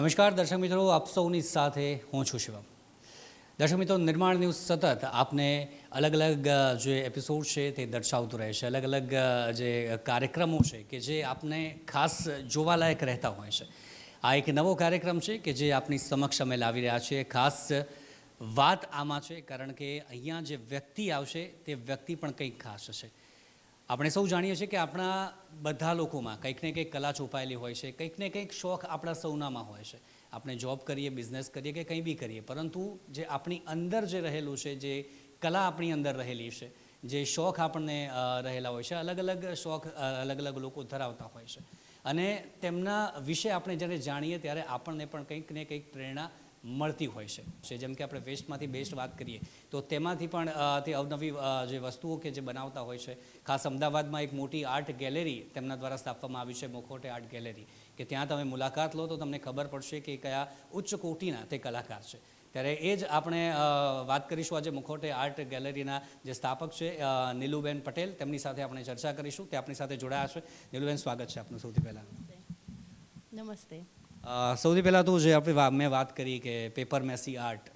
નમસ્કાર, દર્શક મિત્રો. આપ સૌની સાથે હું છું શિવમ. દર્શક મિત્રો, નિર્માણ ન્યૂઝ સતત આપને અલગ અલગ જે એપિસોડ છે તે દર્શાવતું રહે છે. અલગ અલગ જે કાર્યક્રમો છે કે જે આપને ખાસ જોવાલાયક રહેતા હોય છે. આ એક નવો કાર્યક્રમ છે કે જે આપની સમક્ષ અમે લાવી રહ્યા છીએ. ખાસ વાત આમાં છે, કારણ કે અહીંયા જે વ્યક્તિ આવશે તે વ્યક્તિ પણ કંઈક ખાસ છે આપણે સૌ જાણીએ છીએ કે આપણા બધા લોકોમાં કંઈક ને કંઈક કલા છુપાયેલી હોય છે, કંઈક ને કંઈક શોખ આપણા સૌનામાં હોય છે. આપણે જોબ કરીએ બિઝનેસ કરીએ કે કંઈ બી કરીએ, પરંતુ જે આપણી અંદર જે રહેલું છે, જે કલા આપણી અંદર રહેલી છે, જે શોખ આપણને રહેલા હોય છે, અલગ અલગ શોખ અલગ અલગ લોકો ધરાવતા હોય છે. અને તેમના વિશે આપણે જ્યારે જાણીએ ત્યારે આપણને પણ કંઈક ને કંઈક પ્રેરણા મળતી હોય છે. જેમ કે આપણે વેસ્ટમાંથી બેસ્ટ વાત કરીએ, તો તેમાંથી પણ તે અવનવી જે વસ્તુઓ કે જે બનાવતા હોય છે, ખાસ અમદાવાદમાં એક મોટી આર્ટ ગેલેરી તેમના દ્વારા સ્થાપવામાં આવી છે, મોખોટે આર્ટ ગેલેરી કે ત્યાં તમે મુલાકાત લો તો તમને ખબર પડશે કે કયા ઉચ્ચ કોટીના તે કલાકાર છે. ત્યારે એ જ આપણે વાત કરીશું આજે મુખોટે આર્ટ ગેલેરીના જે સ્થાપક છે નીલુબેન પટેલ. તેમની સાથે આપણે ચર્ચા કરીશું. તે આપણી સાથે જોડાયા છે. નીલુબેન, સ્વાગત છે આપનું સૌથી પહેલાં. નમસ્તે. સૌથી પહેલાં તો જે આપણે મેં વાત કરી કે પેપર મેસી આર્ટ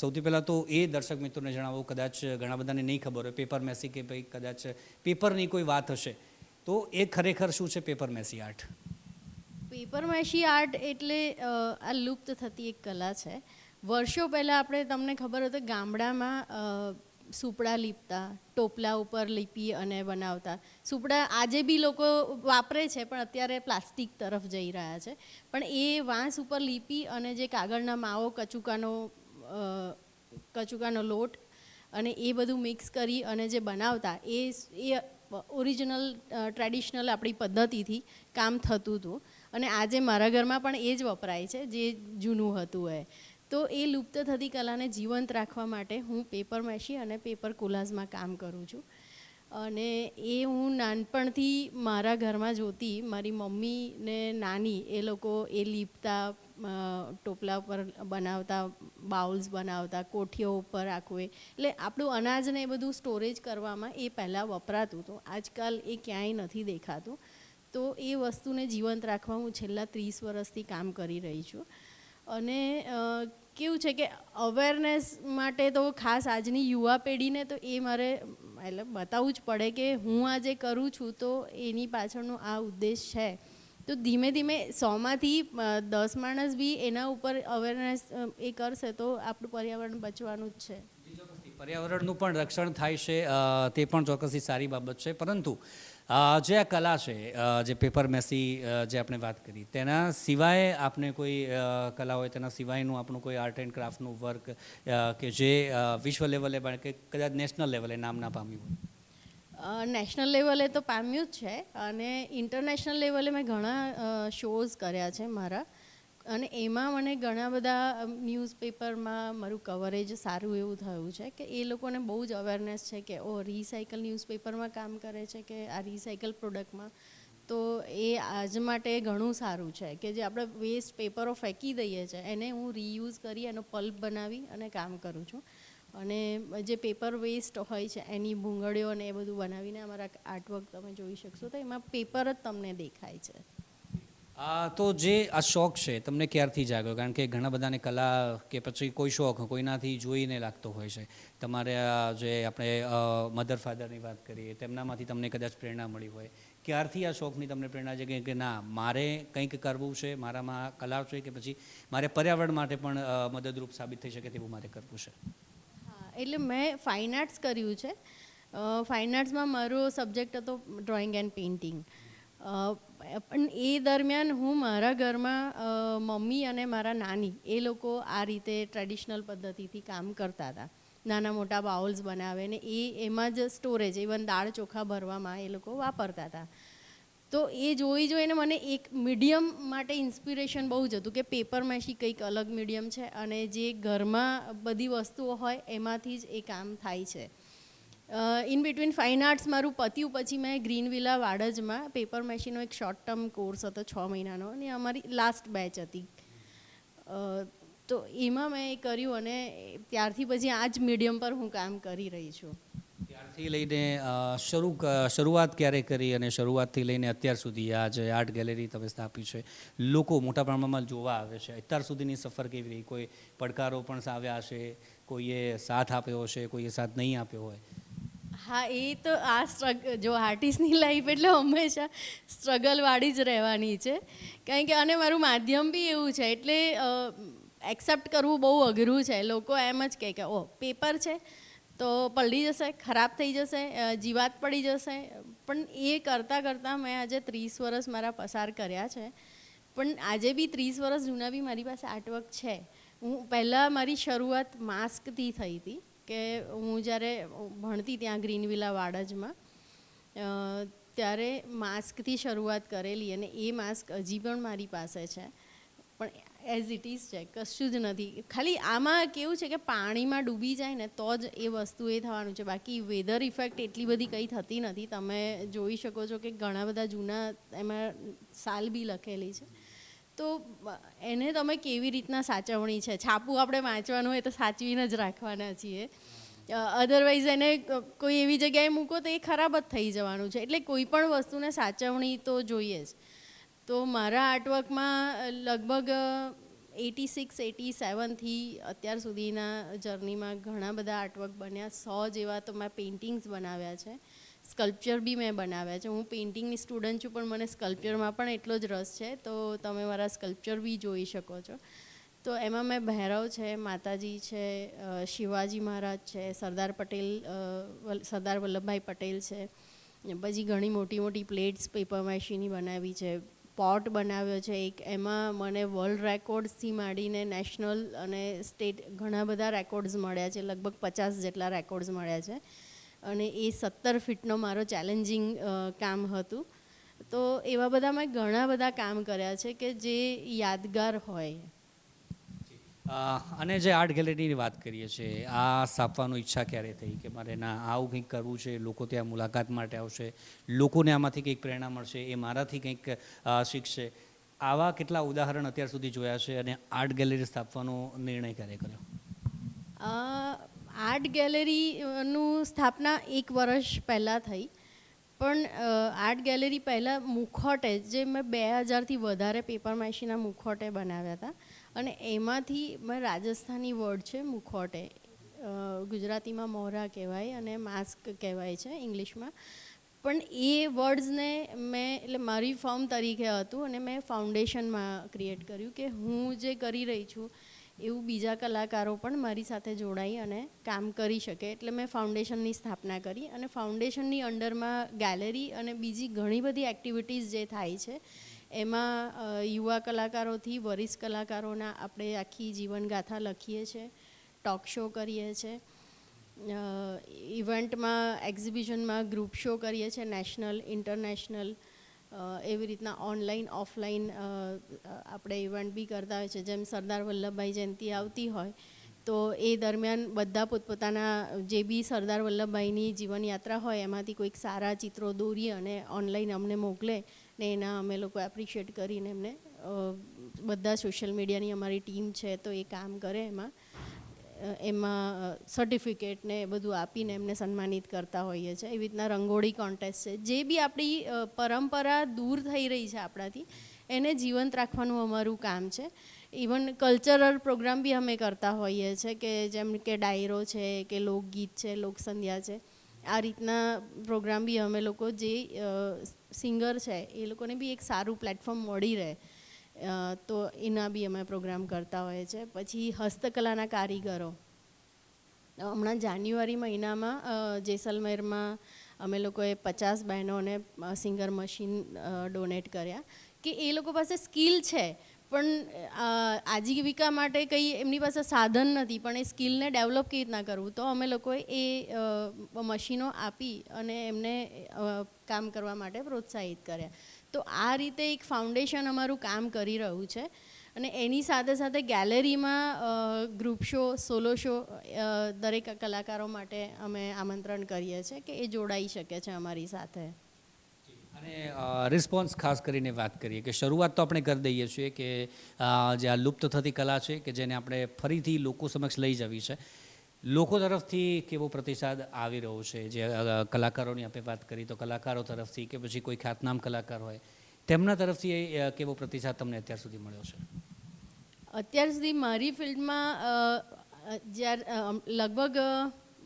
સૌથી પહેલાં તો એ દર્શક મિત્રોને જણાવવું કદાચ ઘણા બધાને નહીં ખબર હોય, પેપર મેસી કે ભાઈ કદાચ પેપરની કોઈ વાત હશે, તો એ ખરેખર શું છે paper mache art? Paper mache art એટલે આ લુપ્ત થતી એક કલા છે. વર્ષો પહેલાં આપણે તમને ખબર હોય તો ગામડામાં સુપડા લીપતા, ટોપલા ઉપર લીપી અને બનાવતા. સુપડા આજે બી લોકો વાપરે છે, પણ અત્યારે પ્લાસ્ટિક તરફ જઈ રહ્યા છે. પણ એ વાંસ ઉપર લીપી અને જે કાગળના માવો, કચુકાનો કચુકાનો લોટ અને એ બધું મિક્સ કરી અને જે બનાવતા, એ એ ઓરિજિનલ ટ્રેડિશનલ આપણી પદ્ધતિથી કામ થતું હતું. અને આજે મારા ઘરમાં પણ એ જ વપરાય છે, જે જૂનું હતું એ. તો એ લુપ્ત થતી કલાને જીવંત રાખવા માટે હું પેપર મેશી અને પેપર કોલાઝમાં કામ કરું છું. અને એ હું નાનપણથી મારા ઘરમાં જોતી, મારી મમ્મી ને નાની એ લોકો એ લીપતા ટોપલા ઉપર બનાવતા, બાઉલ્સ બનાવતા, કોઠીઓ ઉપર રાખવું એટલે આપણું અનાજ ને એ બધું સ્ટોરેજ કરવામાં એ પહેલાં વપરાતું હતું. આજકાલ એ ક્યાંય નથી દેખાતું. તો એ વસ્તુને જીવંત રાખવા હું છેલ્લા ત્રીસ વર્ષથી કામ કરી રહી છું. અને કેવું છે કે અવેરનેસ માટે તો ખાસ આજની યુવા પેઢીને તો એ મારે, એટલે બતાવવું જ પડે કે હું આ જે કરું છું તો એની પાછળનો આ ઉદ્દેશ છે. તો ધીમે ધીમે સોમાંથી દસ માણસ બી એના ઉપર અવેરનેસ એ કરશે તો આપણું પર્યાવરણ બચવાનું જ છે. પર્યાવરણનું પણ રક્ષણ થાય છે તે પણ ચોક્કસથી સારી બાબત છે. પરંતુ જે આ કલા છે જે પેપર મેસી જે આપણે વાત કરી, તેના સિવાય આપને કોઈ કલા હોય, તેના સિવાયનું આપણું કોઈ આર્ટ એન્ડ ક્રાફ્ટનું વર્ક કે જે વિશ્વ લેવલે પણ કે કદાચ નેશનલ લેવલે નામ ના પામ્યું હોય. નેશનલ લેવલે તો પામ્યું જ છે, અને ઇન્ટરનેશનલ લેવલે મેં ઘણા શોઝ કર્યા છે મારા. અને એમાં મને ઘણા બધા ન્યૂઝપેપરમાં મારું કવરેજ સારું એવું થયું છે કે એ લોકોને બહુ જ અવેરનેસ છે કે ઓ રિસાયકલ ન્યૂઝપેપરમાં કામ કરે છે કે આ રિસાયકલ પ્રોડક્ટમાં તો એ આજ માટે ઘણું સારું છે કે જે આપણે વેસ્ટ પેપરો ફેંકી દઈએ છીએ એને હું રીયુઝ કરી એનો પલ્પ બનાવી અને કામ કરું છું. અને જે પેપર વેસ્ટ હોય છે, એની ભૂંગળીઓ અને એ બધું બનાવીને અમારા આર્ટવર્ક તમે જોઈ શકશો તો એમાં પેપર જ તમને દેખાય છે. આ તો જે આ શોખ છે, તમને ક્યારથી જાગ્યો? કારણ કે ઘણા બધાને કલા કે પછી કોઈ શોખ કોઈનાથી જોઈને લાગતો હોય છે. તમારે આ જે આપણે મધર ફાધરની વાત કરીએ, તેમનામાંથી તમને કદાચ પ્રેરણા મળી હોય. ક્યારથી આ શોખની તમને પ્રેરણા છે કે ના, મારે કંઈક કરવું છે, મારામાં કલા છે કે પછી મારે પર્યાવરણ માટે પણ મદદરૂપ સાબિત થઈ શકે તેવું મારે કરવું છે. એટલે મેં ફાઇન આર્ટ્સ કર્યું છે. ફાઇન આર્ટ્સમાં મારો સબ્જેક્ટ હતો ડ્રોઈંગ એન્ડ પેઇન્ટિંગ પણ એ દરમિયાન હું મારા ઘરમાં મમ્મી અને મારા નાની, એ લોકો આ રીતે ટ્રેડિશનલ પદ્ધતિથી કામ કરતા હતા. નાના મોટા બાઉલ્સ બનાવે ને એ એમાં જ સ્ટોરેજ ઇવન દાળ ચોખા ભરવામાં એ લોકો વાપરતા હતા. તો એ જોઈ જોઈને મને એક મીડિયમ માટે ઇન્સ્પિરેશન બહુ જ હતું કે પેપર મેશી કંઈક અલગ મીડિયમ છે અને જે ઘરમાં બધી વસ્તુઓ હોય એમાંથી જ એ કામ થાય છે. ઇન બિટવીન ફાઇન આર્ટ્સ મારું પત્યું પછી મેં ગ્રીન વિલા વાડજમાં પેપર મેશીનો એક શોર્ટ ટર્મ કોર્સ હતો છ મહિનાનો અને અમારી લાસ્ટ બેચ હતી. તો એમાં મેં એ કર્યું અને ત્યારથી પછી આ જ મીડિયમ પર હું કામ કરી રહી છું. ત્યારથી લઈને શરૂ શરૂઆત ક્યારે કરી અને શરૂઆતથી લઈને અત્યાર સુધી આ જે આર્ટ ગેલેરી તમે સ્થાપી છે, લોકો મોટા પ્રમાણમાં જોવા આવે છે. અત્યાર સુધીની સફર કેવી રહી? કોઈ પડકારો પણ આવ્યા હશે કોઈએ સાથ આપ્યો હશે? કોઈએ સાથ નહીં આપ્યો હોય? હા, એ તો આ સ્ટ્રગ જો આર્ટિસ્ટની લાઈફ એટલે હંમેશા સ્ટ્રગલવાળી જ રહેવાની છે. કારણ કે અને મારું માધ્યમ બી એવું છે, એટલે એક્સેપ્ટ કરવું બહુ અઘરું છે. લોકો એમ જ કહે કે ઓ પેપર છે, તો પલળી જશે, ખરાબ થઈ જશે જીવાત પડી જશે. પણ એ કરતાં કરતાં મેં આજે ત્રીસ વર્ષ મારા પસાર કર્યા છે. પણ આજે બી ત્રીસ વર્ષ જૂના બી મારી પાસે આર્ટવર્ક છે. હું પહેલાં મારી શરૂઆત માસ્કથી થઈ હતી. કે હું જ્યારે ભણતી ત્યાં ગ્રીનવિલા વાડજમાં ત્યારે માસ્કથી શરૂઆત કરેલી અને એ માસ્ક હજી પણ મારી પાસે છે. પણ એઝ ઇટ ઇઝ છે, કશું જ નથી. ખાલી આમાં કેવું છે કે પાણીમાં ડૂબી જાય ને તો જ એ વસ્તુ એ થવાનું છે. બાકી વેધર ઇફેક્ટ એટલી બધી કંઈ થતી નથી. તમે જોઈ શકો છો કે ઘણા બધા જૂના એમાં સાલ બી લખેલી છે. તો એને તમે કેવી રીતના સાચવણી છે? છાપું આપણે વાંચવાનું હોય તો સાચવીને જ રાખવાના છીએ. અધરવાઇઝ એને કોઈ એવી જગ્યાએ મૂકો તો એ ખરાબ જ થઈ જવાનું છે. એટલે કોઈ પણ વસ્તુને સાચવણી તો જોઈએ જ. તો મારા આર્ટવર્કમાં લગભગ એટી સિક્સ, એટી સેવનથી અત્યાર સુધીના જર્નીમાં ઘણા બધા આર્ટવર્ક બન્યા. સો જેવા તો મેં પેઇન્ટિંગ્સ બનાવ્યા છે. સ્કલ્પચર બી મેં બનાવ્યા છે. હું પેઇન્ટિંગની સ્ટુડન્ટ છું, પણ મને સ્કલ્પચરમાં પણ એટલો જ રસ છે. તો તમે મારા સ્કલ્પચર બી જોઈ શકો છો. તો એમાં મેં ભૈરવ છે, માતાજી છે શિવાજી મહારાજ છે, સરદાર પટેલ સરદાર વલ્લભભાઈ પટેલ છે. પછી ઘણી મોટી મોટી પ્લેટ્સ પેપર મેશીની બનાવી છે. પોટ બનાવ્યો છે. એક એમાં મને વર્લ્ડ રેકોર્ડ્સથી માંડીને નેશનલ અને સ્ટેટ ઘણા બધા રેકોર્ડ્સ મળ્યા છે. લગભગ પચાસ જેટલા રેકોર્ડ્સ મળ્યા છે. અને એ સત્તર ફીટનો મારો ચેલેન્જિંગ કામ હતું. તો એવા બધા મેં ઘણા બધા કામ કર્યા છે કે જે યાદગાર હોય. અને જે આર્ટ ગેલેરીની વાત કરીએ છીએ આ સ્થાપવાનું ઈચ્છા ક્યારે થઈ કે મારે ના આવું કંઈક કરવું છે લોકો ત્યાં મુલાકાત માટે આવશે લોકોને આમાંથી કંઈક પ્રેરણા મળશે એ મારાથી કંઈક શીખશે. આવા કેટલા ઉદાહરણ અત્યાર સુધી જોયા છે અને આર્ટ ગેલેરી સ્થાપવાનો નિર્ણય ક્યારે કર્યો? આર્ટ ગેલેરીનું સ્થાપના એક વર્ષ પહેલાં થઈ. પણ આર્ટ ગેલેરી પહેલાં મુખોટે, જે મેં બે હજારથી વધારે પેપર માશીના મુખોટે બનાવ્યા હતા. અને એમાંથી મેં રાજસ્થાની વર્ડ છે, મુખોટે. ગુજરાતીમાં મોહરા કહેવાય અને માસ્ક કહેવાય છે ઇંગ્લિશમાં. પણ એ વર્ડ્સને મેં, એટલે મારી ફોર્મ તરીકે હતું અને મેં ફાઉન્ડેશનમાં ક્રિએટ કર્યું કે હું જે કરી રહી છું એવું બીજા કલાકારો પણ મારી સાથે જોડાઈ અને કામ કરી શકે એટલે મેં ફાઉન્ડેશનની સ્થાપના કરી અને ફાઉન્ડેશનની અંડરમાં ગેલેરી અને બીજી ઘણી બધી એક્ટિવિટીઝ જે થાય છે, એમાં યુવા કલાકારોથી વરિષ્ઠ કલાકારોના આપણે આખી જીવનગાથા લખીએ છીએ ટોક શો કરીએ છીએ ઇવેન્ટમાં એક્ઝિબિશનમાં ગ્રુપ શો કરીએ છીએ નેશનલ ઇન્ટરનેશનલ એવી રીતના ઓનલાઈન ઓફલાઈન આપણે ઇવેન્ટ બી કરતા હોય છે. જેમ સરદાર વલ્લભભાઈ જયંતિ આવતી હોય, તો એ દરમિયાન બધા પોતપોતાના જે બી સરદાર વલ્લભભાઈની જીવનયાત્રા હોય, એમાંથી કોઈક સારા ચિત્રો દોરી અને ઓનલાઈન અમને મોકલે ને એના અમે લોકો એપ્રિશિએટ કરીને એમને બધા સોશિયલ મીડિયાની અમારી ટીમ છે તો એ કામ કરે એમાં. એમાં સર્ટિફિકેટ ને એ બધું આપીને એમને સન્માનિત કરતા હોઈએ છીએ એવી રીતના રંગોળી કોન્ટેસ્ટ છે. જે બી આપણી પરંપરા દૂર થઈ રહી છે આપણાથી, એને જીવંત રાખવાનું અમારું કામ છે. ઇવન કલ્ચરલ પ્રોગ્રામ બી અમે કરતા હોઈએ છીએ કે જેમ કે ડાયરો છે, કે લોકગીત છે, લોકસંધ્યા છે. આ રીતના પ્રોગ્રામ બી અમે લોકો જે સિંગર છે, એ લોકોને બી એક સારું પ્લેટફોર્મ મળી રહે. તો એના બી અમે પ્રોગ્રામ કરતા હોઈએ છીએ. પછી હસ્તકલાના કારીગરો. હમણાં જાન્યુઆરી મહિનામાં જેસલમેરમાં અમે લોકોએ પચાસ બહેનોને સિંગર મશીન ડોનેટ કર્યા. કે એ લોકો પાસે સ્કિલ છે, પણ આજીવિકા માટે કંઈ એમની પાસે સાધન નથી, પણ એ સ્કિલને ડેવલપ કેવી રીતના કરવું? તો અમે લોકોએ એ મશીનો આપી અને એમને કામ કરવા માટે પ્રોત્સાહિત કર્યા. તો આ રીતે એક ફાઉન્ડેશન અમારું કામ કરી રહ્યું છે. અને એની સાથે સાથે ગેલેરીમાં ગ્રુપ શો સોલો શો દરેક કલાકારો માટે અમે આમંત્રણ કરીએ છીએ કે એ જોડાઈ શકે છે અમારી સાથે. અને રિસ્પોન્સ ખાસ કરીને વાત કરીએ કે શરૂઆત તો આપણે કરી દઈએ છીએ કે જે આ લુપ્ત થતી કલા છે કે જેને આપણે ફરીથી લોકો સમક્ષ લઈ જવી છે. લોકો તરફથી કેવો પ્રતિસાદ આવી રહ્યો છે? જે કલાકારોની આપણે વાત કરી તો કલાકારો તરફથી કે પછી કોઈ ખ્યાતનામ કલાકાર હોય, તેમના તરફથી કેવો પ્રતિસાદ તમને અત્યાર સુધી મળ્યો છે? અત્યાર સુધી મારી ફિલ્ડમાં જ્યારે લગભગ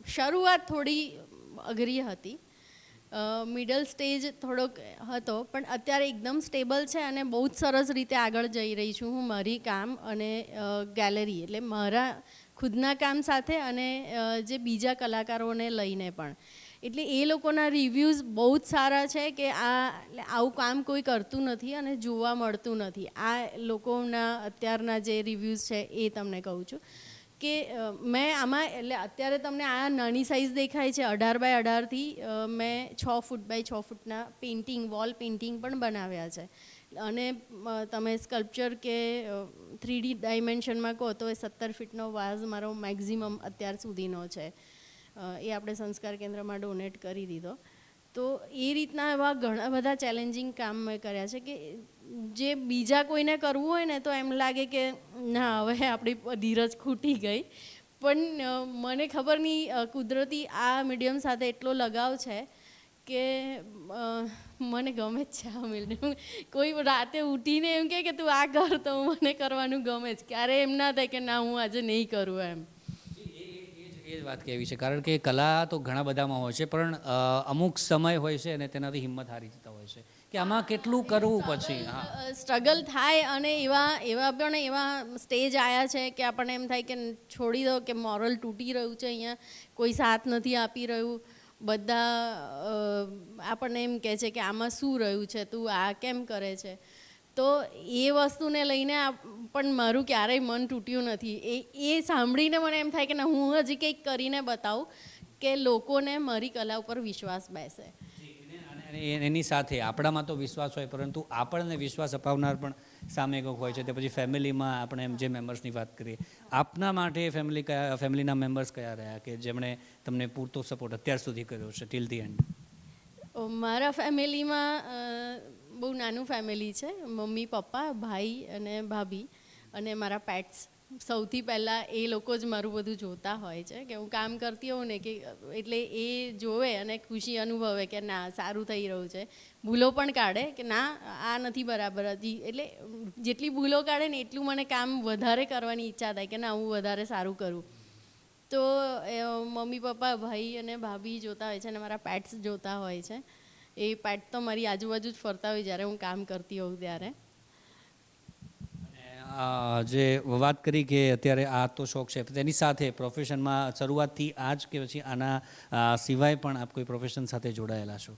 શરૂઆત થોડી અઘરી હતી. મિડલ સ્ટેજ થોડોક હતો, પણ અત્યારે એકદમ સ્ટેબલ છે અને બહુ જ સરસ રીતે આગળ જઈ રહી છું હું, મારી કામ અને ગેલેરી. એટલે મારા ખુદના કામ સાથે અને જે બીજા કલાકારોને લઈને પણ. એટલે એ લોકોના રિવ્યૂઝ બહુ જ સારા છે કે આ આવું કામ કોઈ કરતું નથી અને જોવા મળતું નથી. આ લોકોના અત્યારના જે રિવ્યૂઝ છે એ તમને કહું છું કે મેં આમાં, એટલે અત્યારે તમને આ નાની સાઇઝ દેખાય છે, અઢાર બાય અઢારથી મેં છ ફૂટ બાય છ ફૂટના પેઇન્ટિંગ વોલ પેઇન્ટિંગ પણ બનાવ્યા છે. અને તમે સ્કલ્પચર કે થ્રી ડી ડાયમેન્શનમાં કહો તો એ સત્તર ફીટનો વાઝ મારો મેક્ઝિમમ અત્યાર સુધીનો છે. એ આપણે સંસ્કાર કેન્દ્રમાં ડોનેટ કરી દીધો. તો એ રીતના એવા ઘણા બધા ચેલેન્જિંગ કામ મેં કર્યા છે કે, જે બીજા કોઈને કરવું હોય ને તો એમ લાગે કે, ના, હવે આપણી ધીરજ ખૂટી ગઈ. પણ મને ખબર નહીં કુદરતી આ મીડિયમ સાથે એટલો લગાવ છે કે મને ગમે જ છે આ મીડિયમ કોઈ રાતે ઉઠીને એમ કે તું આ કર તો મને કરવાનું ગમે જ. ક્યારે એમ ના થાય કે ના હું આજે નહીં કરું એમ. એ જ વાત કહેવી છે. કારણ કે કલા તો ઘણા બધામાં હોય છે પણ અમુક સમય હોય છે અને તેનાથી હિંમત હારી જતા હોય છે. કે આમાં કેટલું કરવું પછી? હા. સ્ટ્રગલ થાય અને એવા એવા પણ એવા સ્ટેજ આવ્યા છે કે આપણને એમ થાય કે છોડી દો કે મોરલ તૂટી રહ્યું છે અહીંયા. કોઈ સાથ નથી આપી રહ્યું. બધા આપણને એમ કહે છે કે આમાં શું રહ્યું છે, તું આ કેમ કરે છે? તો એ વસ્તુને લઈને પણ મારું ક્યારેય મન તૂટ્યું નથી. એ એ સાંભળીને મને એમ થાય કે ના, હું હજી કંઈક કરીને બતાવું કે લોકોને મારી કલા ઉપર વિશ્વાસ બેસે. એની સાથે આપણામાં તો વિશ્વાસ હોય, પરંતુ આપણને વિશ્વાસ અપાવનાર પણ સામે કોઈક હોય છે, તે પછી ફેમિલીમાં આપણે એમ જે મેમ્બર્સની વાત કરીએ. આપના માટે ફેમિલી કયા, ફેમિલીના મેમ્બર્સ કયા રહ્યા કે જેમણે તમને પૂરતો સપોર્ટ અત્યાર સુધી કર્યો છે, ટિલ ધી એન્ડ? મારા ફેમિલીમાં બહુ નાનું ફેમિલી છે. મમ્મી, પપ્પા, ભાઈ અને ભાભી અને મારા પેટ્સ. સૌથી પહેલાં એ લોકો જ મારું બધું જોતા હોય છે કે હું કામ કરતી હોઉં ને કે એટલે એ જોવે અને ખુશી અનુભવે કે ના, સારું થઈ રહ્યું છે. ભૂલો પણ કાઢે કે ના, આ નથી બરાબર હજી. એટલે જેટલી ભૂલો કાઢે ને એટલું મને કામ વધારે કરવાની ઈચ્છા થાય કે ના, હું વધારે સારું કરું. તો મમ્મી, પપ્પા, ભાઈ અને ભાભી જોતા હોય છે અને મારા પેટ્સ જોતા હોય છે. એ પેટ તો મારી આજુબાજુ જ ફરતા હોય જ્યારે હું કામ કરતી હોઉં ત્યારે. જે વાત કરી કે અત્યારે આ તો શોખ છે, તેની સાથે પ્રોફેશનમાં શરૂઆતથી આ જ કે પછી આના સિવાય પણ આપ કોઈ પ્રોફેશન સાથે જોડાયેલા છો?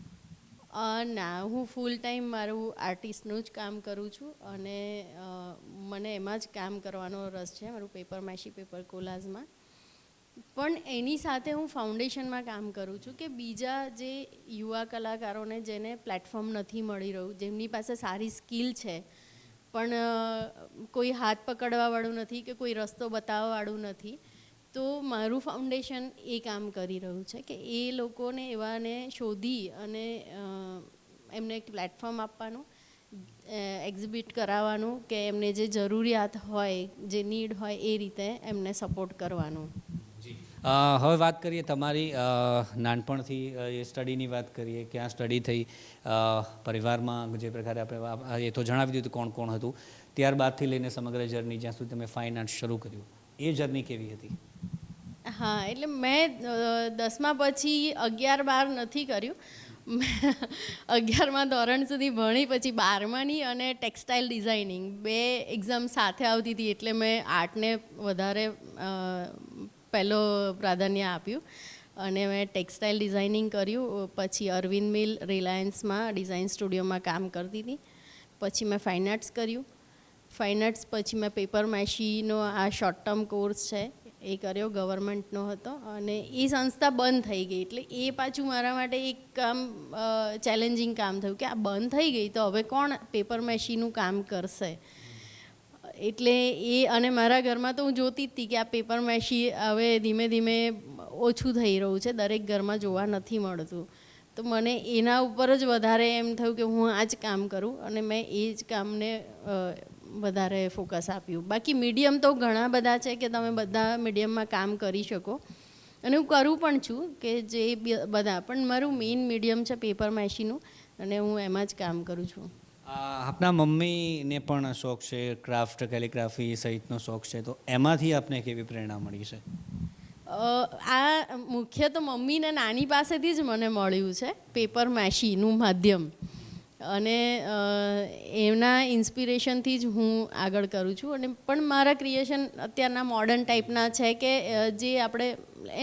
ના, હું ફૂલ ટાઈમ મારું આર્ટિસ્ટનું જ કામ કરું છું અને મને એમાં જ કામ કરવાનો રસ છે, મારું પેપર માશી પેપર કોલાઝમાં પણ એની સાથે હું ફાઉન્ડેશનમાં કામ કરું છું કે બીજા જે યુવા કલાકારોને જેને પ્લેટફોર્મ નથી મળી રહ્યું, જેમની પાસે સારી સ્કિલ છે પણ કોઈ હાથ પકડવાવાળું નથી કે કોઈ રસ્તો બતાવવાવાળું નથી. તો મારું ફાઉન્ડેશન એ કામ કરી રહ્યું છે કે એ લોકોને એવાને શોધી અને એમને એક પ્લેટફોર્મ આપવાનું એક્ઝિબિટ કરાવવાનું કે એમને જે જરૂરિયાત હોય, જે નીડ હોય એ રીતે એમને સપોર્ટ કરવાનું. હવે વાત કરીએ તમારી નાનપણથી એ સ્ટડીની વાત કરીએ, ક્યાં સ્ટડી થઈ પરિવારમાં જે પ્રકારે આપણે એ તો જણાવી દીધું કોણ કોણ હતું. ત્યારબાદથી લઈને સમગ્ર જર્ની જ્યાં સુધી તમે ફાઇન આર્ટ શરૂ કર્યું, એ જર્ની કેવી હતી? હા, એટલે મેં દસમા પછી અગિયાર બાર નથી કર્યું. અગિયારમાં ધોરણ સુધી ભણી, પછી બારમાની અને ટેક્સટાઇલ ડિઝાઇનિંગ. બે એક્ઝામ સાથે આવતી હતી એટલે મેં આર્ટને વધારે પહેલો પ્રાધાન્ય આપ્યું અને મેં ટેક્સટાઇલ ડિઝાઇનિંગ કર્યું. પછી અરવિંદ મિલ રિલાયન્સમાં ડિઝાઇન સ્ટુડિયોમાં કામ કરતી હતી. પછી મેં ફાઇન આર્ટ્સ કર્યું. ફાઇન આર્ટ્સ પછી મેં પેપર મેશીનો આ શોર્ટ ટર્મ કોર્સ છે એ કર્યો, ગવર્મેન્ટનો હતો અને એ સંસ્થા બંધ થઈ ગઈ. એટલે એ પાછું મારા માટે એક કામ ચેલેન્જિંગ કામ થયું કે આ બંધ થઈ ગઈ તો હવે કોણ પેપર મેશીનું કામ કરશે? એટલે એ અને મારા ઘરમાં તો હું જોતી જ હતી કે આ પેપર મેશી હવે ધીમે ધીમે ઓછું થઈ રહ્યું છે. દરેક ઘરમાં જોવા નથી મળતું. તો મને એના ઉપર જ વધારે એમ થયું કે હું આ જ કામ કરું અને મેં એ જ કામને વધારે ફોકસ આપ્યું. બાકી મીડિયમ તો ઘણા બધા છે કે તમે બધા મીડિયમમાં કામ કરી શકો. અને હું કરું પણ છું કે જે બધા. પણ મારું મેઇન મીડિયમ છે પેપર મેશીનું અને હું એમાં જ કામ કરું છું. આપના મમ્મીને પણ શોખ છે, ક્રાફ્ટ, કેલિગ્રાફી સહિતનો શોખ છે, તો એમાંથી આપને કેવી પ્રેરણા મળી છે? આ મુખ્ય તો મમ્મીને નાની પાસેથી જ મને મળ્યું છે, પેપર મેશીનું માધ્યમ. અને એમના ઇન્સ્પિરેશનથી જ હું આગળ કરું છું. અને પણ મારા ક્રિએશન અત્યારના મોડર્ન ટાઈપના છે કે જે આપણે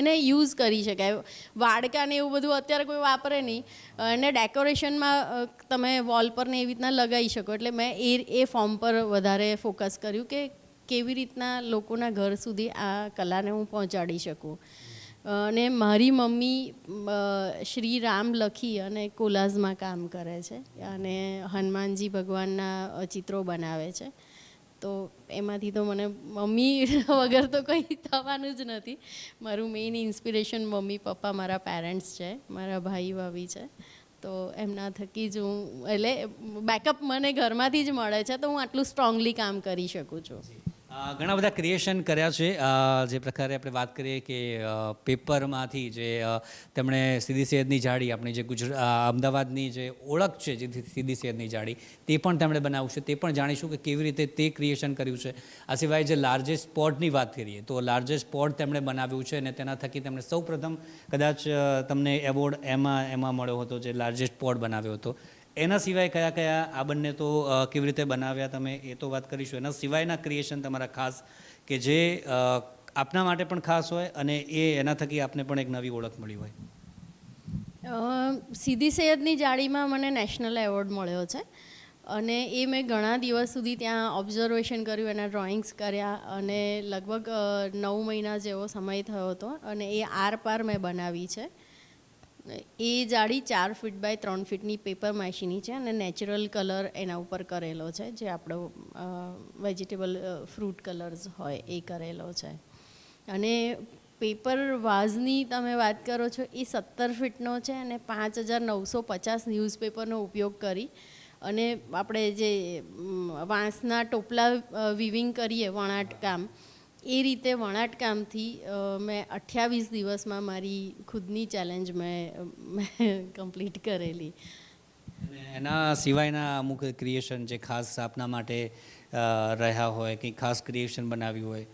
એને યુઝ કરી શકાય. વાડકા ને એવું બધું અત્યારે કોઈ વાપરે નહીં. અને ડેકોરેશનમાં તમે વોલ પર ને એવી રીતના લગાવી શકો. એટલે મેં એ એ ફોર્મ પર વધારે ફોકસ કર્યું કે કેવી રીતના લોકોના ઘર સુધી આ કલાને હું પહોંચાડી શકું. અને મારી મમ્મી શ્રી રામ લખી અને કોલાઝમાં કામ કરે છે અને હનુમાનજી ભગવાનના ચિત્રો બનાવે છે. તો એમાંથી તો મને મમ્મી વગર તો કંઈ થવાનું જ નથી. મારું મેઇન ઇન્સ્પિરેશન મમ્મી, પપ્પા મારા પેરેન્ટ્સ છે, મારા ભાઈ, ભાભી છે. તો એમના થકી જ હું, એટલે બેકઅપ મને ઘરમાંથી જ મળે છે, તો હું આટલું સ્ટ્રોંગલી કામ કરી શકું છું. ઘણા બધા ક્રિએશન કર્યા છે. જે પ્રકારે આપણે વાત કરીએ કે પેપરમાંથી જે તેમણે સીધી સૈયદની જાળી, આપણી જે ગુજરાત અમદાવાદની જે ઓળખ છે જે સીધી સૈયદની જાળી, તે પણ તેમણે બનાવ્યું છે. તે પણ જાણીશું કે કેવી રીતે તે ક્રિએશન કર્યું છે. આ સિવાય જે લાર્જેસ્ટ સ્પોટની વાત કરીએ, તો લાર્જેસ્ટ પોર્ટ તેમણે બનાવ્યું છે અને તેના થકી તેમણે સૌ પ્રથમ કદાચ તમને એવોર્ડ એમાં એમાં મળ્યો હતો, જે લાર્જેસ્ટ પોર્ટ બનાવ્યો હતો. એના સિવાય કયા કયા આ બંને તો કેવી રીતે બનાવ્યા તમે એ તો વાત કરીશું. એના સિવાયના ક્રિએશન તમારા ખાસ કે જે આપના માટે પણ ખાસ હોય અને એ એના થકી આપને પણ એક નવી ઓળખ મળી હોય. સીધી સૈયદની જાળીમાં મને નેશનલ એવોર્ડ મળ્યો છે. અને એ મેં ઘણા દિવસ સુધી ત્યાં ઓબ્ઝર્વેશન કર્યું, એના ડ્રોઈંગ્સ કર્યા અને લગભગ નવ મહિના જેવો સમય થયો હતો અને એ આર પાર મેં બનાવી છે. એ જાળી ચાર ફીટ બાય ત્રણ ફીટની પેપર માશીની છે અને નેચરલ કલર એના ઉપર કરેલો છે, જે આપણો વેજીટેબલ ફ્રૂટ કલર્સ હોય એ કરેલો છે. અને પેપર વાઝની તમે વાત કરો છો, એ સત્તર ફીટનો છે અને પાંચ હજાર નવસો પચાસ ન્યૂઝપેપરનો ઉપયોગ કરી અને આપણે જે વાંસના ટોપલા વિવિંગ કરીએ વણાટ કામ એ રીતે વણાટ કામથી મેં અઠ્યાવીસ દિવસમાં મારી ખુદની ચેલેન્જ મેં મેં કમ્પ્લીટ કરેલી. એના સિવાયના અમુક ક્રિએશન જે ખાસ આપના માટે રહ્યા હોય કે ખાસ ક્રિએશન બનાવ્યું હોય?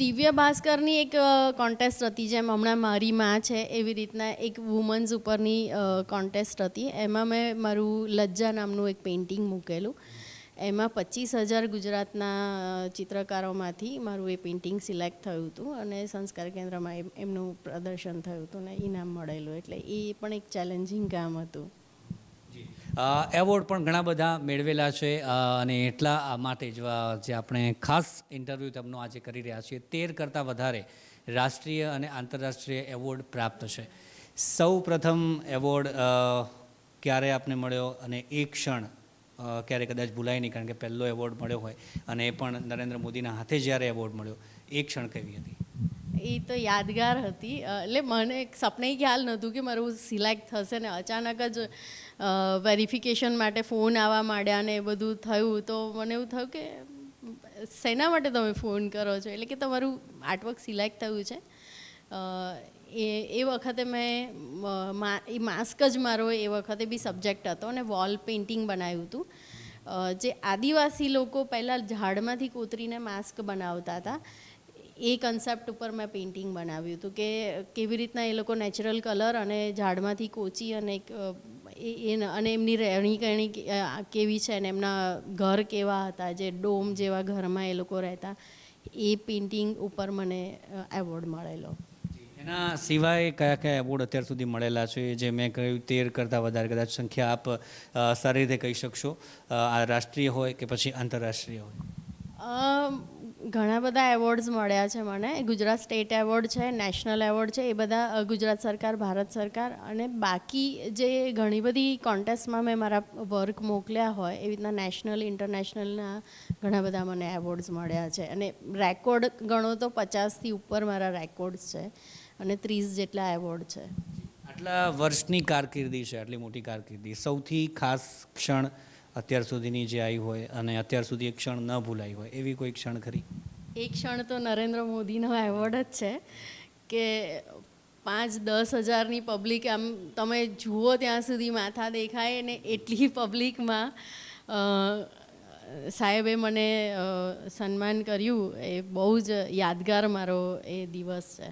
દિવ્ય ભાસ્કરની એક કોન્ટેસ્ટ હતી જેમ હમણાં મારી માં છે એવી રીતના એક વુમન્સ ઉપરની કોન્ટેસ્ટ હતી. એમાં મેં મારું લજ્જા નામનું એક પેઇન્ટિંગ મૂકેલું. એમાં પચીસ હજાર ગુજરાતના ચિત્રકારોમાંથી મારું એ પેઇન્ટિંગ સિલેક્ટ થયું હતું અને સંસ્કાર કેન્દ્રમાં એમ- એમનું પ્રદર્શન થયું હતું ને ઇનામ મળેલું એટલે એ પણ એક ચેલેન્જિંગ કામ હતું. એવોર્ડ પણ ઘણા બધા મેળવેલા છે અને એટલા માટે જ જે આપણે ખાસ ઇન્ટરવ્યૂ તમનો આજે કરી રહ્યા છીએ, તેર કરતાં વધારે રાષ્ટ્રીય અને આંતરરાષ્ટ્રીય એવોર્ડ પ્રાપ્ત છે. સૌ પ્રથમ એવોર્ડ ક્યારે આપને મળ્યો અને એ ક્ષણ ક્યારે કદાચ ભૂલાય નહીં, કારણ કે પહેલો એવોર્ડ મળ્યો હોય અને એ પણ નરેન્દ્ર મોદીના હાથે જ્યારે એવોર્ડ મળ્યો, એ ક્ષણ કેવી હતી? એ તો યાદગાર હતી. એટલે મને સપને ખ્યાલ નહોતું કે મારું સિલેક્ટ થશે ને અચાનક જ વેરિફિકેશન માટે ફોન આવવા માંડ્યા ને એ બધું થયું. તો મને એવું થયું કે શેના માટે તમે ફોન કરો છો? એટલે કે તમારું આર્ટવર્ક સિલેક્ટ થયું છે. એ એ વખતે મેં એ માસ્ક જ મારો એ વખતે બી સબ્જેક્ટ હતો અને વોલ પેઇન્ટિંગ બનાવ્યું હતું. જે આદિવાસી લોકો પહેલાં ઝાડમાંથી કોતરીને માસ્ક બનાવતા હતા, એ કન્સેપ્ટ ઉપર મેં પેઇન્ટિંગ બનાવ્યું હતું કે કેવી રીતના એ લોકો નેચરલ કલર અને ઝાડમાંથી કોચી અને એ- અને એમની રહેણી કરણી કેવી છે અને એમના ઘર કેવા હતા, જે ડોમ જેવા ઘરમાં એ લોકો રહેતા, એ પેઇન્ટિંગ ઉપર મને એવોર્ડ મળેલો. એના સિવાય કયા કયા એવોર્ડ અત્યાર સુધી મળેલા છે? જે મેં કહ્યું, તેર કરતાં વધારે કદાચ સંખ્યા આપ સારી રીતે કહી શકશો. આ રાષ્ટ્રીય હોય કે પછી આંતરરાષ્ટ્રીય હોય? ઘણા બધા એવોર્ડ્સ મળ્યા છે મને. ગુજરાત સ્ટેટ એવોર્ડ છે, નેશનલ એવોર્ડ છે, એ બધા ગુજરાત સરકાર, ભારત સરકાર અને બાકી જે ઘણી બધી કોન્ટેસ્ટમાં મેં મારા વર્ક મોકલ્યા હોય, એવી રીતના નેશનલ, ઇન્ટરનેશનલના ઘણા બધા મને એવોર્ડ્સ મળ્યા છે. અને રેકોર્ડ ગણો તો પચાસથી ઉપર મારા રેકોર્ડ્સ છે. અને ત્રીસ જેટલા એવોર્ડ છે. આટલા વર્ષની કારકિર્દી છે આટલી મોટી કારકિર્દી. સૌથી ખાસ ક્ષણ અત્યાર સુધીની જે આવી હોય અને અત્યાર સુધી એક ક્ષણ ન ભૂલાઈ હોય એવી કોઈ ક્ષણ ખરી? એ ક્ષણ તો નરેન્દ્ર મોદીનો એવોર્ડ જ છે કે પાંચ દસ હજારની પબ્લિક આમ તમે જુઓ ત્યાં સુધી માથા દેખાય ને એટલી પબ્લિકમાં સાહેબે મને સન્માન કર્યું એ બહુ જ યાદગાર મારો એ દિવસ છે.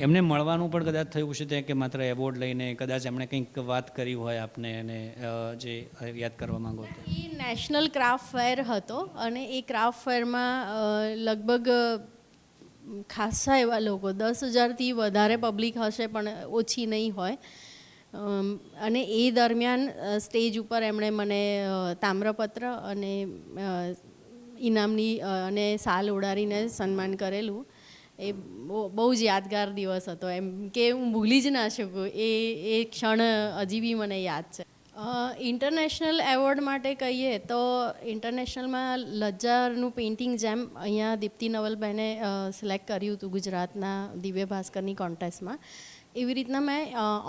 એમને મળવાનું પણ કદાચ થયું છે ત્યાં કે માત્ર એવોર્ડ લઈને કદાચ એમણે કંઈક વાત કરી હોય આપને અને જે યાદ કરવા માંગો તો. એ નેશનલ ક્રાફ્ટ ફેર હતો અને એ ક્રાફ્ટ ફેરમાં લગભગ ખાસા એવા લોકો, દસ હજારથી વધારે પબ્લિક હશે પણ ઓછી નહીં હોય. અને એ દરમિયાન સ્ટેજ ઉપર એમણે મને તામ્રપત્ર અને ઇનામની અને સાલ ઉડાડીને સન્માન કરેલું. એ બહુ જ યાદગાર દિવસ હતો. એમ કે હું ભૂલી જ ના શકું. એ એ ક્ષણ હજી બી મને યાદ છે. ઇન્ટરનેશનલ એવોર્ડ માટે કહીએ તો ઇન્ટરનેશનલમાં લજ્જારનું પેઇન્ટિંગ જેમ અહીંયા દીપ્તિ નવલબહેને સિલેક્ટ કર્યું હતું ગુજરાતના દિવ્ય ભાસ્કરની કોન્ટેસ્ટમાં એવી રીતના મેં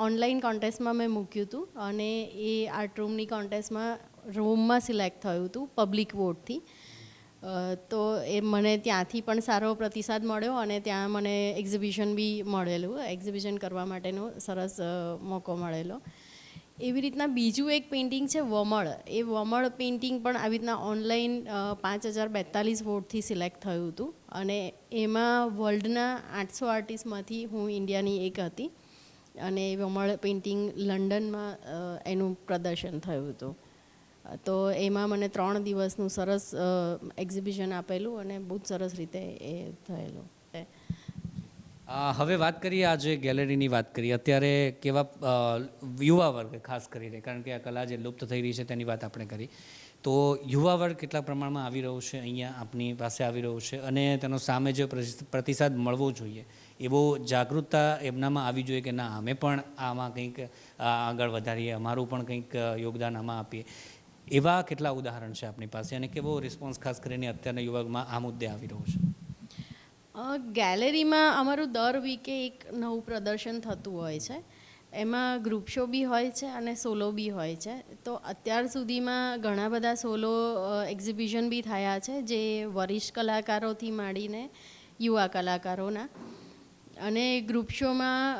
ઓનલાઈન કોન્ટેસ્ટમાં મેં મૂક્યું હતું અને એ આર્ટ રૂમની કોન્ટેસ્ટમાં રોમમાં સિલેક્ટ થયું હતું પબ્લિક વોટથી તો એ મને ત્યાંથી પણ સારો પ્રતિસાદ મળ્યો અને ત્યાં મને એક્ઝિબિશન બી મળેલું. એક્ઝિબિશન કરવા માટેનો સરસ મોકો મળેલો. એવી રીતના બીજું એક પેઇન્ટિંગ છે વમળ. એ વમળ પેઇન્ટિંગ પણ આવી રીતના ઓનલાઈન પાંચ હજાર બેતાલીસ વોટથી સિલેક્ટ થયું હતું. અને એમાં વર્લ્ડના આઠસો આર્ટિસ્ટમાંથી હું ઇન્ડિયાની એક હતી. અને એ વમળ પેઇન્ટિંગ લંડનમાં એનું પ્રદર્શન થયું હતું. તો એમાં મને ત્રણ દિવસનું સરસ એક્ઝિબિશન આપેલું અને બહુ જ સરસ રીતે એ થયેલું. હવે વાત કરીએ આજે ગેલેરીની વાત કરીએ. અત્યારે કેવા યુવા વર્ગ, ખાસ કરીને, કારણ કે આ કલા જે લુપ્ત થઈ રહી છે તેની વાત આપણે કરી. તો યુવા વર્ગ કેટલા પ્રમાણમાં આવી રહ્યો છે? અહીંયા આપની પાસે આવી રહ્યો છે અને તેનો સામે જે પ્રતિ- પ્રતિસાદ મળવો જોઈએ, એવો જાગૃતતા એમનામાં આવી જોઈએ કે ના, અમે પણ આમાં કંઈક આગળ વધારીએ, અમારું પણ કંઈક યોગદાન આમાં આપીએ. એવા કેટલા ઉદાહરણ છે આપની પાસે અને કેવો રિસ્પોન્સ ખાસ કરીને અત્યારના યુવકમાં આ મુદ્દે આવી રહ્યો છે? ગેલેરીમાં અમારું દર વીકે એક નવું પ્રદર્શન થતું હોય છે. એમાં ગ્રુપ શો બી હોય છે અને સોલો બી હોય છે. તો અત્યાર સુધીમાં ઘણા બધા સોલો એક્ઝિબિશન બી થયા છે જે વરિષ્ઠ કલાકારોથી માંડીને યુવા કલાકારોના. અને ગ્રુપ શોમાં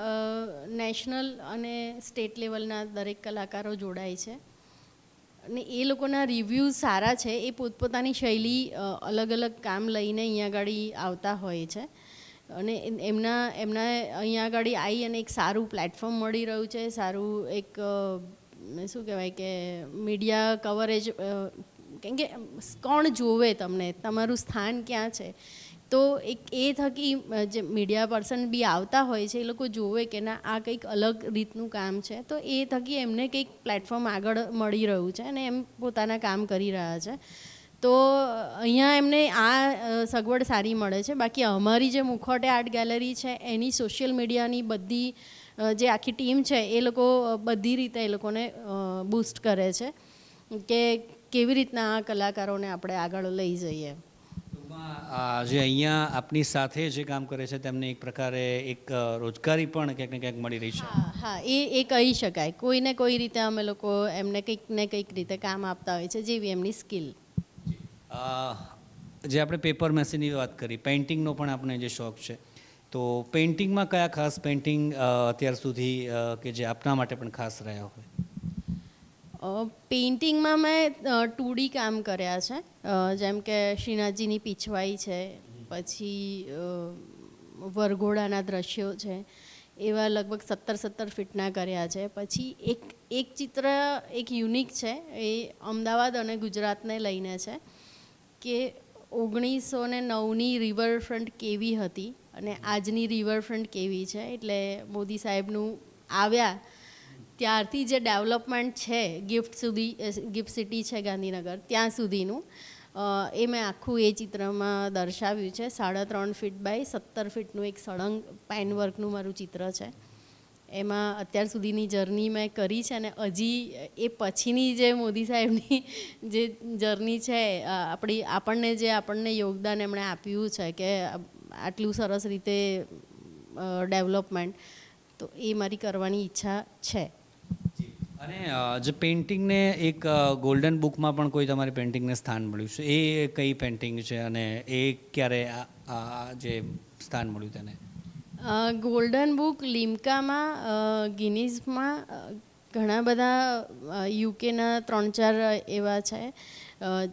નેશનલ અને સ્ટેટ લેવલના દરેક કલાકારો જોડાય છે. અને એ લોકોના રિવ્યૂઝ સારા છે. એ પોતપોતાની શૈલી અલગ અલગ કામ લઈને અહીંયા આગળ આવતા હોય છે. અને એમના એમના અહીંયા આગળ આવી અને એક સારું પ્લેટફોર્મ મળી રહ્યું છે. સારું એક શું કહેવાય કે મીડિયા કવરેજ કેમ કે કોણ જોવે તમને? તમારું સ્થાન ક્યાં છે? તો એક એ થકી જે મીડિયા પર્સન બી આવતા હોય છે, એ લોકો જોવે કે ના, આ કંઈક અલગ રીતનું કામ છે. તો એ થકી એમને કંઈક પ્લેટફોર્મ આગળ મળી રહ્યું છે અને એમ પોતાના કામ કરી રહ્યા છે. તો અહીંયા એમને આ સગવડ સારી મળે છે. બાકી અમારી જે મુખોટે આર્ટ ગેલેરી છે, એની સોશિયલ મીડિયાની બધી જે આખી ટીમ છે, એ લોકો બધી રીતે એ લોકોને બૂસ્ટ કરે છે કે કેવી રીતના આ કલાકારોને આપણે આગળ લઈ જઈએ. જે અહીંયા આપની સાથે જે કામ કરે છે તેમને એક પ્રકારે એક રોજગારી પણ ક્યાંક ને ક્યાંક મળી રહી છે. હા એ એ કહી શકાય. કોઈને કોઈ રીતે અમે લોકો એમને કંઈક ને કંઈક રીતે કામ આપતા હોય છે જેવી એમની સ્કિલ. જે આપણે પેપર મેસીની વાત કરી પેઇન્ટિંગનો પણ આપણે જે શોખ છે તો પેઇન્ટિંગમાં કયા ખાસ પેઇન્ટિંગ અત્યાર સુધી કે જે આપના માટે પણ ખાસ રહ્યા હોય? પેઇન્ટિંગમાં મેં ટુડી કામ કર્યા છે. જેમ કે શ્રીનાથજીની પીછવાઈ છે, પછી વરઘોડાના દ્રશ્યો છે, એવા લગભગ સત્તર સત્તર ફીટના કર્યા છે. પછી એક એક ચિત્ર એક યુનિક છે, એ અમદાવાદ અને ગુજરાતને લઈને છે, કે ઓગણીસો ને નવની રિવરફ્રન્ટ કેવી હતી અને આજની રિવરફ્રન્ટ કેવી છે. એટલે મોદી સાહેબનું આવ્યા ત્યારથી જે ડેવલપમેન્ટ છે, ગિફ્ટ સુધી ગિફ્ટ સિટી છે ગાંધીનગર, ત્યાં સુધીનું એ મેં આખું એ ચિત્રમાં દર્શાવ્યું છે. સાડા ત્રણ ફીટ બાય સત્તર ફીટનું એક સળંગ પેનવર્કનું મારું ચિત્ર છે. એમાં અત્યાર સુધીની જર્ની મેં કરી છે અને હજી એ પછીની જે મોદી સાહેબની જે જર્ની છે આપણી, આપણને જે આપણને યોગદાન એમણે આપ્યું છે કે આટલું સરસ રીતે ડેવલપમેન્ટ, તો એ મારી કરવાની ઈચ્છા છે. અને જે પેઇન્ટિંગને એક ગોલ્ડન બુકમાં પણ કોઈ તમારી પેઇન્ટિંગને સ્થાન મળ્યું છે? એ કઈ પેઇન્ટિંગ છે અને એ ક્યારે જે સ્થાન મળ્યું તેને? ગોલ્ડન બુક લિમકામાં ગિનીઝમાં ઘણા બધા યુકેના ત્રણ ચાર એવા છે.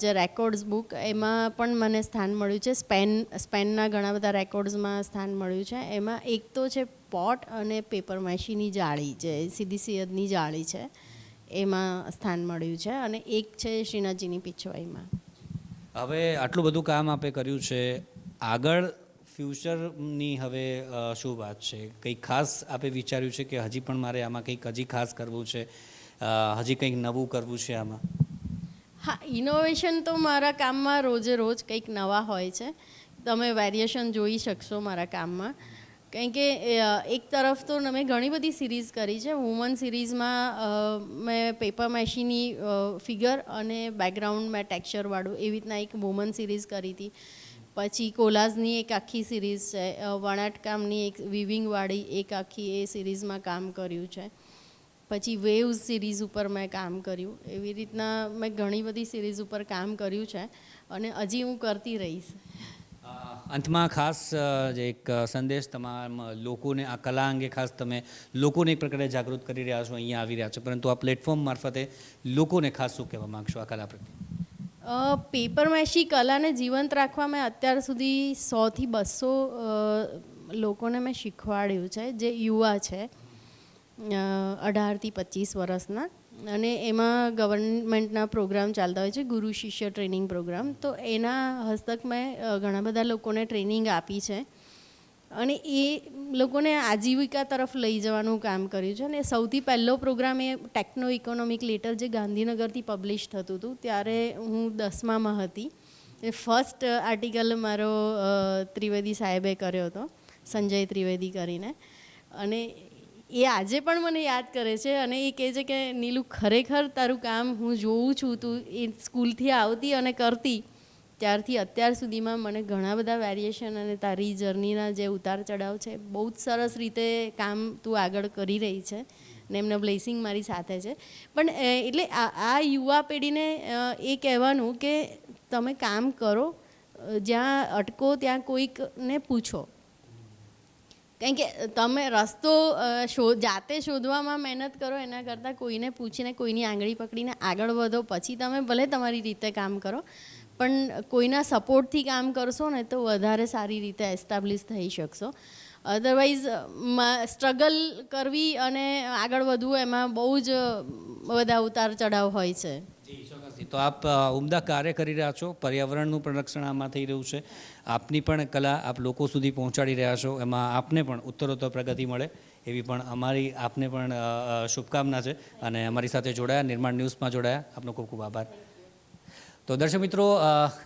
જે રેકોર્ડ્સ બુક એમાં પણ મને સ્થાન મળ્યું છે. સ્પેન સ્પેનના ઘણા બધા રેકોર્ડ્સમાં સ્થાન મળ્યું છે. એમાં એક તો છે પોટ અને પેપર મેશીની જાળી જે, સીધી સિયદની જાળી છે. એમાં સ્થાન મળ્યું છે અને એક છે શ્રીનાથજીની પીછવાઈમાં. હવે આટલું બધું કામ આપે કર્યું છે. આગળ ફ્યુચરની હવે શું વાત છે? કંઈક ખાસ આપે વિચાર્યું છે કે હજી પણ મારે આમાં કંઈક હજી ખાસ કરવું છે? હજી કંઈક નવું કરવું છે આમાં? હા ઇનોવેશન તો મારા કામમાં રોજે રોજ કંઈક નવા હોય છે. તમે વેરિએશન જોઈ શકશો મારા કામમાં. કારણ કે એક તરફ તો મેં ઘણી બધી સિરીઝ કરી છે. વુમન સિરીઝમાં મેં પેપર મેશીની ફિગર અને બેકગ્રાઉન્ડ મેં ટેક્સચરવાળું એવી રીતના એક વુમન સિરીઝ કરી હતી. પછી કોલાઝની એક આખી સિરીઝ છે. વણાટકામની એક વિવિંગવાળી એક આખી એ સિરીઝમાં કામ કર્યું છે. પછી વેવ્સ સિરીઝ ઉપર મેં કામ કર્યું. એવી રીતના મેં ઘણી બધી સિરીઝ ઉપર કામ કર્યું છે. અને હજી હું કરતી રહીશ. અંતમાં ખાસ જે એક સંદેશ તમામ લોકોને આ કલા અંગે ખાસ તમે લોકોને એક પ્રકારે જાગૃત કરી રહ્યા છો અહીંયા આવી રહ્યા છો. પરંતુ આ પ્લેટફોર્મ મારફતે લોકોને ખાસ શું કહેવા માગશો આ કલા પ્રત્યે? અ, પેપર મેશી કલાને જીવંત રાખવા મેં અત્યાર સુધી સોથી બસો લોકોને મેં શીખવાડ્યું છે જે યુવા છે અઢારથી પચીસ વર્ષના. અને એમાં ગવર્મેન્ટના પ્રોગ્રામ ચાલતા હોય છે, ગુરુ શિષ્ય ટ્રેનિંગ પ્રોગ્રામ તો એના હસ્તક મેં ઘણા બધા લોકોને ટ્રેનિંગ આપી છે. અને એ લોકોને આજીવિકા તરફ લઈ જવાનું કામ કર્યું છે. અને સૌથી પહેલો પ્રોગ્રામ એ ટેકનો ઇકોનોમિક લેટર જે ગાંધીનગરથી પબ્લિશ થતું હતું, ત્યારે હું દસમામાં હતી. એ ફર્સ્ટ આર્ટિકલ મારો ત્રિવેદી સાહેબે કર્યો હતો, સંજય ત્રિવેદી કરીને. અને એ આજે પણ મને યાદ કરે છે અને એ કહે છે કે, નીલું, ખરેખર તારું કામ હું જોઉં છું. તું એ સ્કૂલથી આવતી અને કરતી. ત્યારથી અત્યાર સુધીમાં મને ઘણા બધા વેરિએશન અને તારી જર્નીના જે ઉતાર ચઢાવ છે, બહુ જ સરસ રીતે કામ તું આગળ કરી રહી છે ને એમના બ્લેસિંગ મારી સાથે છે. પણ એટલે આ યુવા પેઢીને એ કહેવાનું કે, તમે કામ કરો જ્યાં અટકો ત્યાં કોઈકને પૂછો. કારણ કે તમે રસ્તો શોધ જાતે શોધવામાં મહેનત કરો, એના કરતાં કોઈને પૂછીને, કોઈની આંગળી પકડીને આગળ વધો, પછી તમે ભલે તમારી રીતે કામ કરો, પણ કોઈના સપોર્ટથી કામ કરશો ને તો વધારે સારી રીતે એસ્ટાબ્લિશ થઈ શકશો. અધરવાઇઝ સ્ટ્રગલ કરવી અને આગળ વધવું એમાં બહુ જ બધા ઉતાર ચઢાવ હોય છે. ચોક્કસથી તો આપ ઉમદા કાર્ય કરી રહ્યા છો? પર્યાવરણનું પણ રક્ષણ આમાં થઈ રહ્યું છે. આપની પણ કલા આપ લોકો સુધી પહોંચાડી રહ્યા છો. એમાં આપને પણ ઉત્તરોત્તર પ્રગતિ મળે એવી પણ અમારી, આપને પણ શુભકામના છે અને અમારી સાથે જોડાયા, નિર્માણ ન્યૂઝમાં જોડાયા. આપનો ખૂબ ખૂબ આભાર. તો દર્શક મિત્રો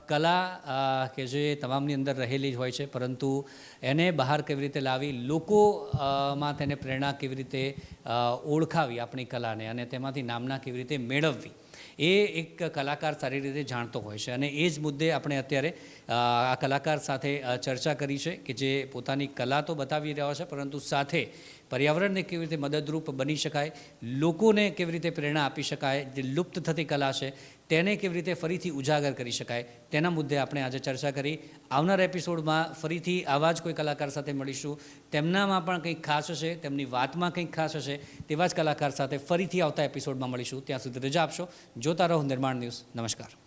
કલા કે જે તમામની અંદર રહેલી જ હોય છે, પરંતુ એને બહાર કેવી રીતે લાવી લોકોમાં તેને પ્રેરણા કેવી રીતે ઓળખાવી આપણી કલાને અને તેમાંથી નામના કેવી રીતે મેળવવી એ એક કલાકાર સારી રીતે જાણતો હોય છે. અને એ જ મુદ્દે આપણે અત્યારે આ કલાકાર સાથે ચર્ચા કરી છે કે જે પોતાની કલા તો બતાવી રહ્યા છે, પરંતુ સાથે પર્યાવરણને કેવી રીતે મદદરૂપ બની શકાય, લોકોને કેવી રીતે પ્રેરણા આપી શકાય, જે લુપ્ત થતી કલા છે તેને કેવી રીતે ફરીથી ઉજાગર કરી શકાય તેના મુદ્દે આપણે આજે ચર્ચા કરી. આવનાર એપિસોડમાં ફરીથી આવા જ કોઈ કલાકાર સાથે મળીશું. તેમનામાં પણ કંઈક ખાસ હશે, તેમની વાતમાં કંઈક ખાસ હશે, તેવા જ કલાકાર સાથે ફરીથી આવતા એપિસોડમાં મળીશું. ત્યાં સુધી રજા આપશો. જોતા રહો નિર્માણ ન્યૂઝ. નમસ્કાર.